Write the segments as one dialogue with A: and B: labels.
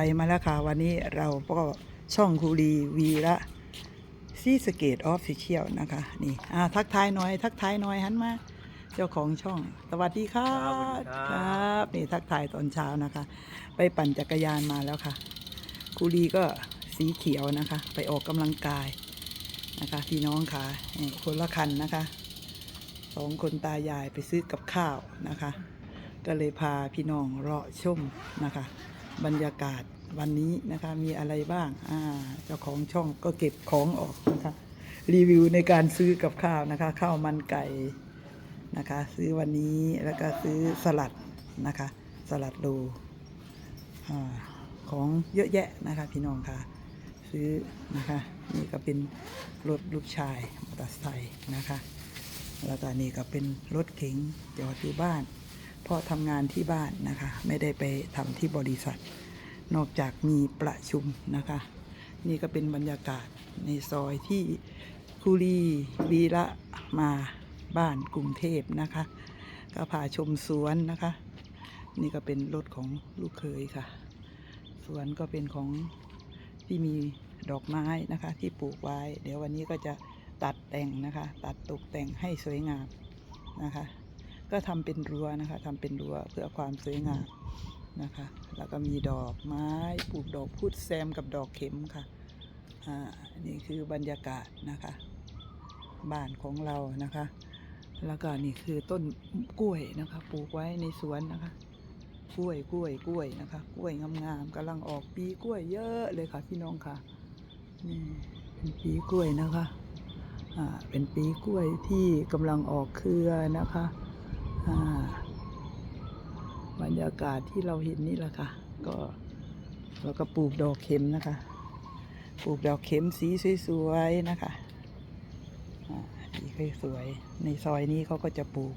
A: ไปมาแล้วค่ะ วันนี้เราก็ช่องคูรีวีละซีสเกตออฟฟิเชียลนะคะ นี่อ่าทักทายหน่อย ทักทายหน่อยหันมาเจ้าของช่อง สวัสดีค่ะ
B: ครับสวัสดีครับ
A: ครับนี่ทักทายตอนเช้านะคะ ไปปั่นจักรยานมาแล้วค่ะคูรีก็สีเขียวนะคะ ไปออกกำลังกายนะคะพี่น้องค่ะนี่คนละคันนะคะสองคนตายายไปซื้อกับข้าวนะคะ ก็เลยพาพี่น้องเลาะชมนะคะ บรรยากาศวันนี้นะคะมีอะไรบ้างอ่าเจ้าของช่องก็เก็บของออกนะคะรีวิวในการซื้อกับข้าวนะคะ ข้าวมันไก่นะคะ ซื้อวันนี้แล้วก็ซื้อสลัดนะคะ สลัดโลอาของเยอะแยะนะคะ พี่น้องค่ะ ซื้อนะคะนี่ก็เป็นรถลูกชายมอเตอร์ไซค์นะคะ แล้วก็นี่ก็เป็นรถเก๋งจอดอยู่บ้าน เพราะทำงานที่บ้านนะคะ ไม่ได้ไปทำที่บริษัท นอกจากมีประชุมนะคะ นี่ก็เป็นบรรยากาศในซอยที่คุรีวีระมาบ้านกรุงเทพนะคะ ก็พาชมสวนนะคะ นี่ก็เป็นรถของลูกเคยค่ะ สวนก็เป็นของที่มีดอกไม้นะคะที่ปลูกไว้ เดี๋ยววันนี้ก็จะตัดแต่งนะคะ ตัดตกแต่งให้สวยงามนะคะ ก็ทำเป็นรั้วนะคะทำเป็นรั้วเพื่อความสวยงามนะคะ แล้วก็มีดอกไม้ปลูกดอกพุธแซมกับดอกเข็มค่ะอ่านี่คือบรรยากาศนะคะบ้านของเรานะคะ แล้วก็นี่คือต้นกล้วยนะคะปลูกไว้ในสวนนะคะกล้วยกล้วยกล้วยนะคะ กล้วยงามๆกำลังออกปีกล้วยเยอะเลยค่ะพี่น้องค่ะนี่เป็นปีกล้วยนะคะอ่าเป็นปีกล้วยที่กำลังออกเครือนะคะ บรรยากาศที่เราเห็นนี่แหละค่ะ ก็แล้วก็ปลูกดอกเข็มนะคะ ปลูกดอกเข็มสีสวยๆนะคะอ่าสีสวยๆในซอยนี้เขาก็จะปลูก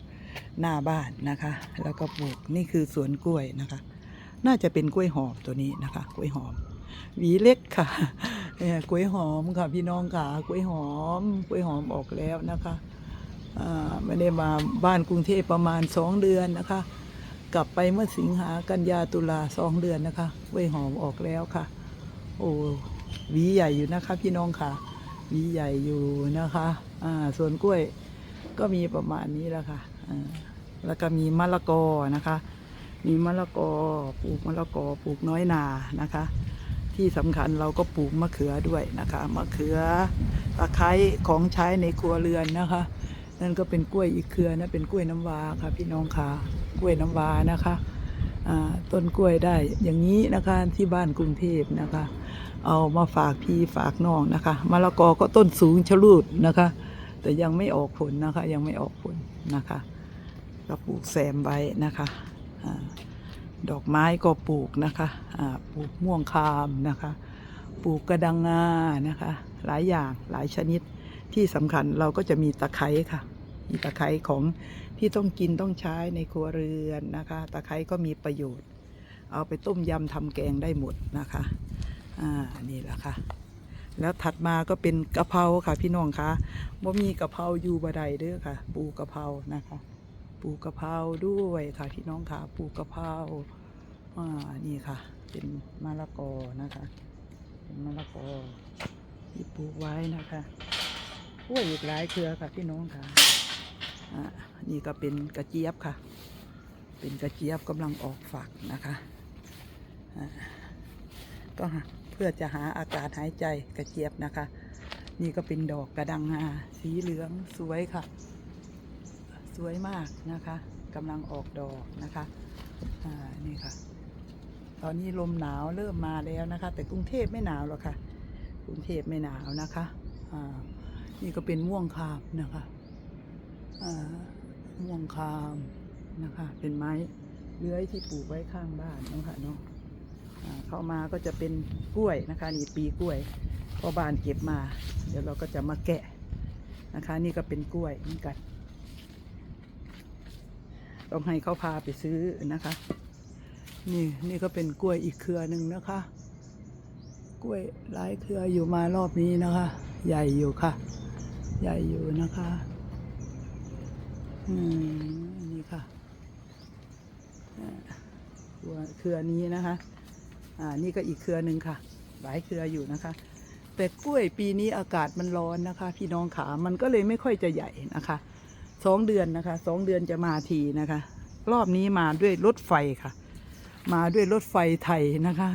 A: หน้าบ้านนะคะ แล้วก็ปลูกนี่คือสวนกล้วยนะคะ น่าจะเป็นกล้วยหอมตัวนี้นะคะ กล้วยหอม หวีเล็กค่ะเนี่ยกล้วยหอมค่ะพี่น้องค่ะ กล้วยหอม กล้วยหอมออกแล้วนะคะ ไม่ได้มาบ้านกรุงเทพประมาณสองเดือนนะคะ กลับไปเมื่อสิงหากันยาตุลาสองเดือนนะคะกล้วยหอมออกแล้วค่ะ โอ้หวีใหญ่อยู่นะคะพี่น้องค่ะหวีใหญ่อยู่นะคะอ่าสวนกล้วยก็มีประมาณนี้แหละค่ะอ่าแล้วก็มีมะละกอนะคะ มีมะละกอปลูกมะละกอปลูกน้อยนานะคะ ที่สำคัญเราก็ปลูกมะเขือด้วยนะคะ มะเขือตะไคร้ของใช้ในครัวเรือนนะคะ นั่นก็เป็นกล้วยอีกเครือนะเป็นกล้วยน้ำว้าค่ะพี่น้องค่ะกล้วยน้ำว้านะคะต้นกล้วยได้อย่างนี้นะคะที่บ้านกรุงเทพนะคะ เอามาฝากพี่ฝากน้องนะคะมะละกอก็ต้นสูงชะลูดนะคะ แต่ยังไม่ออกผลนะคะ ยังไม่ออกผลนะคะก็ปลูกแซมไว้นะคะอดอกไม้ก็ปลูกนะคะปลูกม่วงคามนะคะ ปลูกกระดังงานะคะ หลายอย่างหลายชนิดที่สำคัญเราก็จะมีตะไคร้ค่ะ มีตะไคร้ของที่ต้องกินต้องใช้ในครัวเรือนนะคะ ตะไคร้ก็มีประโยชน์ เอาไปต้มยำทำแกงได้หมดนะคะอ่านี่แหละค่ะ แล้วถัดมาก็เป็นกะเพราค่ะพี่น้องคะว่ามีกะเพราอยู่บดใดเด้อค่ะ ปูกะเพรานะคะ ปูกะเพราด้วยค่ะพี่น้องค่ะ ปูกะเพราอ่านี่ค่ะ เป็นมะละกอนะคะเป็นมะละกอที่ปลูกไว้นะคะกล้วยอีกหลายเครือค่ะพี่น้องค่ะอ่า นี่ก็เป็นกระเจี๊ยบค่ะ เป็นกระเจี๊ยบกำลังออกฝักนะคะก็เพื่อจะหาอากาศหายใจกระเจี๊ยบนะคะ นี่ก็เป็นดอกกระดังงาสีเหลืองสวยค่ะ สวยมากนะคะกำลังออกดอกนะคะนี่ค่ะ ตอนนี้ลมหนาวเริ่มมาแล้วนะคะ แต่กรุงเทพไม่หนาวหรอกค่ะ กรุงเทพไม่หนาวนะคะนี่ก็เป็นม่วงคามนะคะ ม่วงคามนะคะ เป็นไม้เลื้อยที่ปลูกไว้ข้างบ้านนะคะเนาะอ่าเข้ามาก็จะเป็นกล้วยนะคะ นี่ปีกล้วยพอบานเก็บมา เดี๋ยวเราก็จะมาแกะนะคะ นี่ก็เป็นกล้วยเหมือนกันต้องให้เขาพาไปซื้อนะคะ นี่นี่ก็เป็นกล้วยอีกเครือหนึ่งนะคะ กล้วยหลายเครืออยู่มารอบนี้นะคะ ใหญ่อยู่ค่ะ ใหญ่อยู่นะคะ อืมนี่ค่ะตัวเครือนี้นะคะ อ่า นี่ก็อีกเครือหนึ่งค่ะ หลายเครืออยู่นะคะ แต่กล้วยปีนี้อากาศมันร้อนนะคะ พี่น้องขา มันก็เลยไม่ค่อยจะใหญ่นะคะสองเดือนนะคะสองเดือนจะมาทีนะคะ รอบนี้มาด้วยรถไฟค่ะ มาด้วยรถไฟไทยนะคะ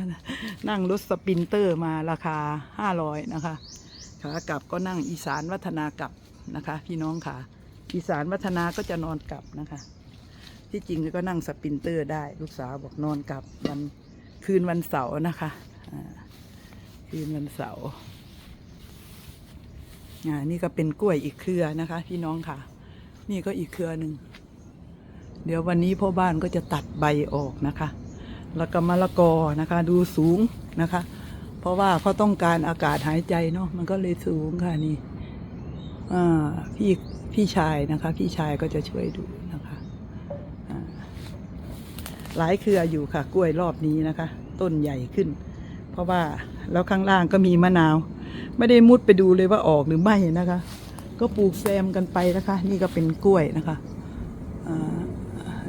A: นั่งรถสปินเตอร์มาราคาห้าร้อยนะคะขากลับก็นั่งอีสานวัฒนากลับนะคะ พี่น้องค่ะ อีสานวัฒนาก็จะนอนกลับนะคะ ที่จริงก็นั่งสปินเตอร์ได้ ลูกสาวบอกนอนกลับวันคืนวันเสาร์นะคะคืนวันเสาร์อ่านี่ก็เป็นกล้วยอีกเครือนะคะ พี่น้องค่ะ นี่ก็อีกเครือหนึ่งเดี๋ยววันนี้พ่อบ้านก็จะตัดใบออกนะคะ แล้วก็มะละกอนะคะ ดูสูงนะคะ เพราะว่าเขาต้องการอากาศหายใจเนาะมันก็เลยสูงค่ะนี่ พี่พี่ชายนะคะ พี่ชายก็จะช่วยดูนะคะหลายเครืออยู่ค่ะ กล้วยรอบนี้นะคะ ต้นใหญ่ขึ้น เพราะว่าแล้วข้างล่างก็มีมะนาว ไม่ได้มุดไปดูเลยว่าออกหรือไม่นะคะ ก็ปลูกแซมกันไปนะคะ นี่ก็เป็นกล้วยนะคะ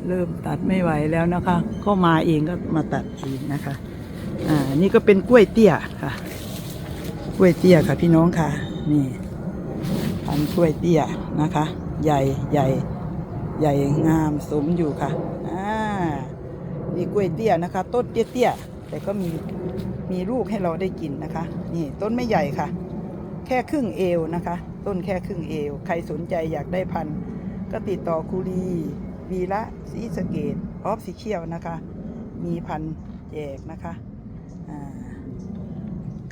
A: เริ่มตัดไม่ไหวแล้วนะคะ ก็มาเองก็มาตัดเองนะคะอ่านี่ก็เป็นกล้วยเตี้ยค่ะ กล้วยเตี้ยค่ะพี่น้องค่ะ นี่ นกล้วยเตี้ยนะคะ ใหญ่ใหญ่ใหญ่งามสมอยู่ค่ะอ่านี่กล้วยเตี้ยนะคะ ต้นเตี้ยๆแต่ก็มีมีลูกให้เราได้กินนะคะ นี่ต้นไม่ใหญ่ค่ะ แค่ครึ่งเอวนะคะ ต้นแค่ครึ่งเอว ใครสนใจอยากได้พันธุ์ก็ติดต่อคูรีวีละสีสเกตออฟสิเชียลนะคะ มีพันธุ์แจกนะคะ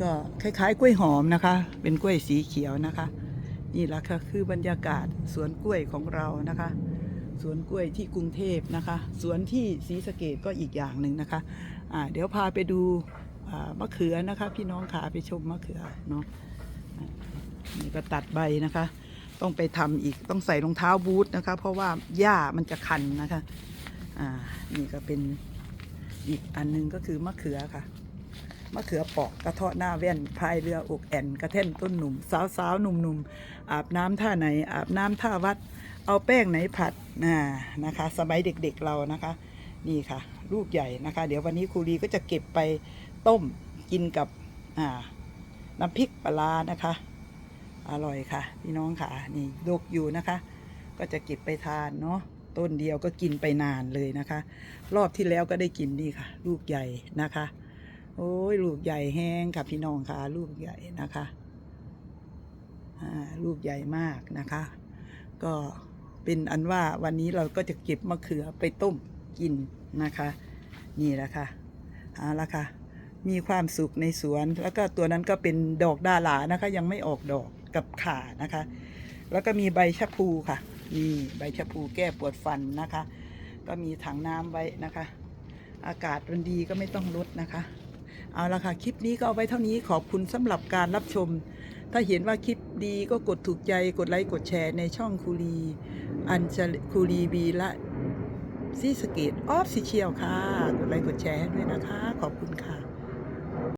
A: ก็คล้ายๆ กล้วยหอมนะคะ เป็นกล้วยสีเขียวนะคะ นี่แหละค่ะคือบรรยากาศสวนกล้วยของเรานะคะ สวนกล้วยที่กรุงเทพนะคะ สวนที่ศรีสะเกดก็อีกอย่างหนึ่งนะคะอ่าเดี๋ยวพาไปดูมะเขือนะคะ พี่น้องขาไปชมมะเขือเนาะนี่ก็ตัดใบนะคะ ต้องไปทำอีกต้องใส่รองเท้าบูทนะคะ เพราะว่าหญ้ามันจะคันนะคะอ่านี่ก็เป็นอีกอันหนึงก็คือมะเขือค่ะ มะเขือปอกกระเทาะหน้าแว่นพายเรืออกแอนกระเท่นต้นหนุ่ม สาวสาวหนุ่มหนุ่มอาบน้ำท่าไหน อาบน้ำท่าวัด เอาแป้งไหนผัดน่านะคะ สมัยเด็กๆเรานะคะ นี่ค่ะ ลูกใหญ่นะคะ เดี๋ยววันนี้ครูรีก็จะเก็บไปต้มกินกับน้ำพริกปลานะคะ อร่อยค่ะ พี่น้องค่ะ นี่ดกอยู่นะคะ ก็จะเก็บไปทานเนาะต้นเดียวก็กินไปนานเลยนะคะ รอบที่แล้วก็ได้กินนี่ค่ะ ลูกใหญ่นะคะ โอ้ยลูกใหญ่แห้งค่ะพี่น้องค่ะลูกใหญ่นะคะอ่าลูกใหญ่มากนะคะ ก็เป็นอันว่าวันนี้เราก็จะเก็บมะเขือไปต้มกินนะคะ นี่แหละค่ะเอาละค่ะ มีความสุขในสวนแล้วก็ตัวนั้นก็เป็นดอกดาหลานะคะ ยังไม่ออกดอกกับขานะคะ แล้วก็มีใบชะพูค่ะนี่ใบชะพูแก้ปวดฟันนะคะ ก็มีถังน้ำไว้นะคะ อากาศมันดีก็ไม่ต้องลดนะคะ เอาละค่ะ คลิปนี้ก็เอาไว้เท่านี้ขอบคุณสำหรับการรับชม ถ้าเห็นว่าคลิปดีก็กดถูกใจกดไลค์กดแชร์ในช่องคูรีอัญชลคูรีบีละซีสเกตออฟซิเชียลค่ะ กดไลค์กดแชร์ให้ด้วยนะคะ ขอบคุณค่ะ